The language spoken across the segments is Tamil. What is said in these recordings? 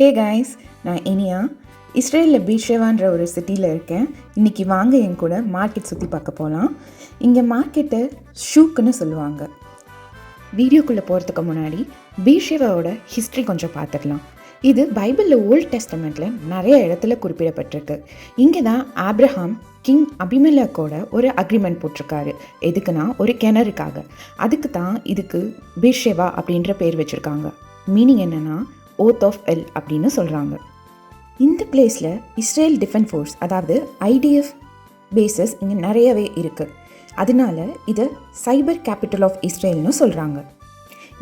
ஹே கைஸ் நான் இனியா. இஸ்ரேலில் பீஷேவான்ற ஒரு சிட்டியில் இருக்கேன். இன்றைக்கி வாங்க என் கூட மார்க்கெட் சுற்றி பார்க்க போகலாம் இங்கே மார்க்கெட்டை ஷூக்குன்னு சொல்லுவாங்க. வீடியோக்குள்ளே போகிறதுக்கு முன்னாடி பீஷேவாவோட ஹிஸ்ட்ரி கொஞ்சம் பார்த்துக்கலாம். இது பைபிளில் ஓல்ட் டெஸ்டமெண்ட்டில் நிறைய இடத்துல குறிப்பிடப்பட்டிருக்கு. இங்கே தான் ஆப்ரஹாம் கிங் அபிமலக்கோட ஒரு அக்ரிமெண்ட் போட்டிருக்காரு. எதுக்குன்னா ஒரு கிணறுக்காக. அதுக்கு தான் இதுக்கு பீஷேவா அப்படின்ற பேர் வச்சுருக்காங்க. மீனிங் என்னென்னா ஓத் ஆஃப் எல் அப்படின்னு சொல்கிறாங்க இந்த பிளேஸில் இஸ்ரேல் டிஃபென்ஸ் ஃபோர்ஸ் அதாவது ஐடிஎஃப் பேசஸ் இங்கே நிறையவே இருக்குது அதனால இதை சைபர் கேபிட்டல் ஆஃப் இஸ்ரேல்னு சொல்கிறாங்க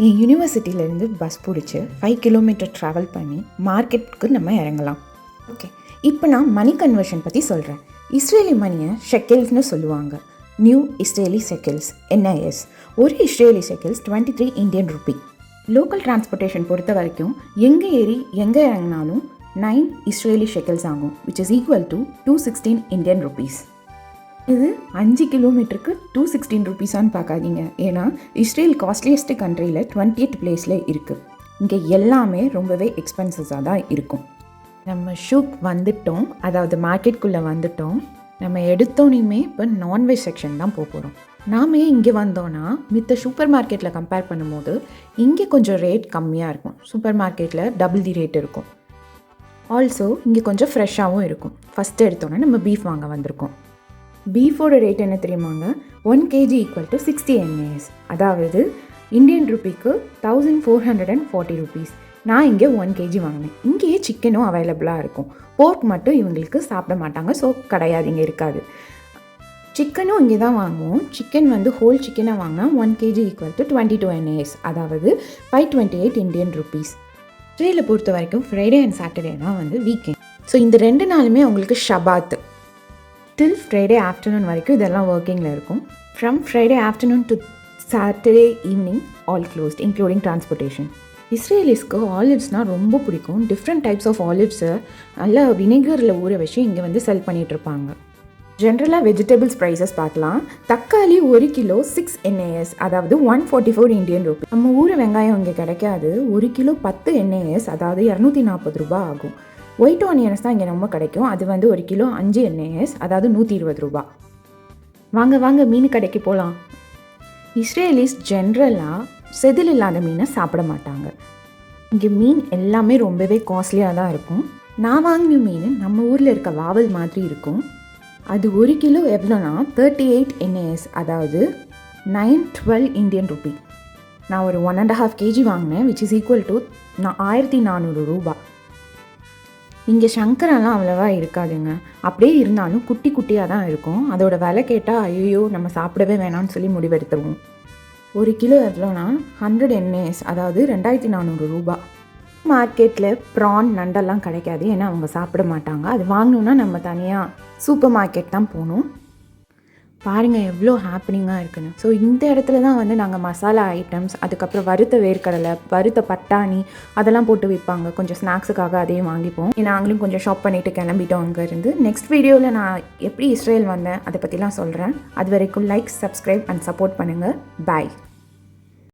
என் யூனிவர்சிட்டியிலேருந்து பஸ் பிடிச்சி ஃபைவ் கிலோமீட்டர் ட்ராவல் பண்ணி மார்க்கெட்டுக்கு நம்ம இறங்கலாம். ஓகே இப்போ நான் மணி கன்வர்ஷன் பற்றி சொல்கிறேன் இஸ்ரேலி மணியை ஷெக்கெல்ஸ்னு சொல்லுவாங்க. நியூ இஸ்ரேலி செக்கிள்ஸ் என்ஐஎஸ் ஒரு Israeli shekels twenty three Indian rupee local transportation பொறுத்த வரைக்கும் எங்கே ஏறி எங்கே இறங்கினாலும் நைன் இஸ்ரேலி ஷெக்கிள்ஸ் ஆகும் which is equal to two sixteen Indian rupees இது அஞ்சு கிலோமீட்டருக்கு டூ சிக்ஸ்டீன் ருபீஸான்னு பார்க்காதீங்க. ஏன்னா இஸ்ரேல் காஸ்ட்லியஸ்ட் கண்ட்ரியில் டுவெண்ட்டி எயிட் பிளேஸில் இருக்குது இங்கே எல்லாமே ரொம்பவே எக்ஸ்பென்சஸாக தான் இருக்கும். நம்ம ஷூக் வந்துட்டோம். அதாவது மார்க்கெட்குள்ளே வந்துட்டோம். நம்ம எடுத்தோனையுமே இப்போ நான்வெஜ் செக்ஷன் தான் போக போகிறோம் நாமே ஏன் இங்கே வந்தோன்னா மித்த சூப்பர் மார்க்கெட்டில் கம்பேர் பண்ணும்போது இங்கே கொஞ்சம் ரேட் கம்மியாக இருக்கும். சூப்பர் மார்க்கெட்டில் டபுள் தி ரேட் இருக்கும். ஆல்சோ இங்கே கொஞ்சம் ஃப்ரெஷ்ஷாகவும் இருக்கும். ஃபஸ்ட்டு எடுத்தோன்னே நம்ம பீஃப் வாங்க வந்திருக்கோம். பீஃபோட ரேட் என்ன தெரியுமாங்க? One kg equal to sixty NAS அதாவது Indian ருபிக்கு thousand four hundred and forty rupees நான் இங்கே ஒன் கேஜி வாங்கினேன். இங்கேயே சிக்கனும் அவைலபிளாக இருக்கும். போர்க் மட்டும் இவங்களுக்கு சாப்பிட மாட்டாங்க. ஸோ கிடையாது. இங்கே இருக்காது. சிக்கனும் இங்கே தான் வாங்குவோம். சிக்கன் வந்து ஹோல் சிக்கனை வாங்கினா one kg equal to twenty two NAS அதாவது five twenty eight Indian rupees இஸ்ரேலில் பொறுத்த வரைக்கும் ஃப்ரைடே அண்ட் சாட்டர்டே தான் வந்து வீக்கெண்ட் ஸோ இந்த ரெண்டு நாளுமே உங்களுக்கு ஷபாத் டில் ஃப்ரைடே ஆஃப்டர்நூன் வரைக்கும் இதெல்லாம் ஒர்க்கிங்கில் இருக்கும். From Friday afternoon to Saturday evening all closed including transportation இஸ்ரேலிஸ்க்கு ஆலிவ்ஸ்னால் ரொம்ப பிடிக்கும். டிஃப்ரெண்ட் டைப்ஸ் ஆஃப் ஆலிவ்ஸை நல்லா வினேகரில் ஊற வச்சு இங்கே வந்து செல் பண்ணிகிட்ருப்பாங்க ஜென்ரலாக வெஜிடபிள்ஸ் ப்ரைஸஸ் பார்க்கலாம். தக்காளி ஒரு கிலோ சிக்ஸ் என்ஏஎஸ் அதாவது one forty four Indian rupee நம்ம ஊர் வெங்காயம் இங்கே கிடைக்காது. ஒரு கிலோ பத்து என்ஏஎஸ் அதாவது இரநூத்தி நாற்பது ரூபா ஆகும். ஒயிட் ஆனியன்ஸ் தான் இங்கே ரொம்ப கிடைக்கும். அது வந்து ஒரு கிலோ அஞ்சு என்ஏஎஸ் அதாவது நூற்றி இருபது ரூபா. வாங்க வாங்க மீன் கடைக்கு போகலாம் இஸ்ரேலிஸ் ஜென்ரலாக செதில் இல்லாத மீனை சாப்பிட மாட்டாங்க. இங்கே மீன் எல்லாமே ரொம்பவே காஸ்ட்லியாக தான் இருக்கும். நான் வாங்கின மீன் நம்ம ஊரில் இருக்க வாவல் மாதிரி இருக்கும். அது ஒரு கிலோ எவ்வளோனா தேர்ட்டி எயிட் என்ஏஎஸ் அதாவது நைன் டுவெல் இந்தியன் ருபி நான் ஒரு ஒன் அண்ட் ஹாஃப் கேஜி வாங்கினேன் விச் இஸ் ஈக்குவல் டு நான் ஆயிரத்தி நானூறு ரூபா. இங்கே சங்கரெல்லாம் அவ்வளோவா இருக்காதுங்க. அப்படியே இருந்தாலும் குட்டி குட்டியாக தான் இருக்கும். அதோட விலை கேட்டால் ஐயோ நம்ம சாப்பிடவே வேணாம்னு சொல்லி முடிவெடுத்துருவோம். ஒரு கிலோ எவ்வளோனா ஹண்ட்ரட் என்ஏஎஸ் அதாவது ரெண்டாயிரத்தி நானூறு ரூபா. மார்க்கெட்டில் ப்ரான் நண்டெல்லாம் கிடைக்காது ஏன்னா அவங்க சாப்பிட மாட்டாங்க. அது வாங்கணுன்னா நம்ம தனியாக சூப்பர் மார்க்கெட் தான் போகணும். பாருங்கள் எவ்வளோ ஹாப்பினிங்காக இருக்குன்னு. ஸோ இந்த இடத்துல தான் வந்து நாங்கள் மசாலா ஐட்டம்ஸ் அதுக்கப்புறம் வறுத்த வேர்க்கடலை வறுத்த பட்டாணி அதெல்லாம் போட்டு விற்பாங்க கொஞ்சம் ஸ்நாக்ஸுக்காக அதையும் வாங்கிப்போம். நாங்களும் கொஞ்சம் ஷாப் பண்ணிவிட்டு கிளம்பிட்டோம் அங்கேருந்து. நெக்ஸ்ட் வீடியோவில் நான் எப்படி இஸ்ரேல் வந்தேன் அதை பற்றிலாம் சொல்கிறேன் அது வரைக்கும் லைக் சப்ஸ்கிரைப் அண்ட் சப்போர்ட் பண்ணுங்கள் பாய்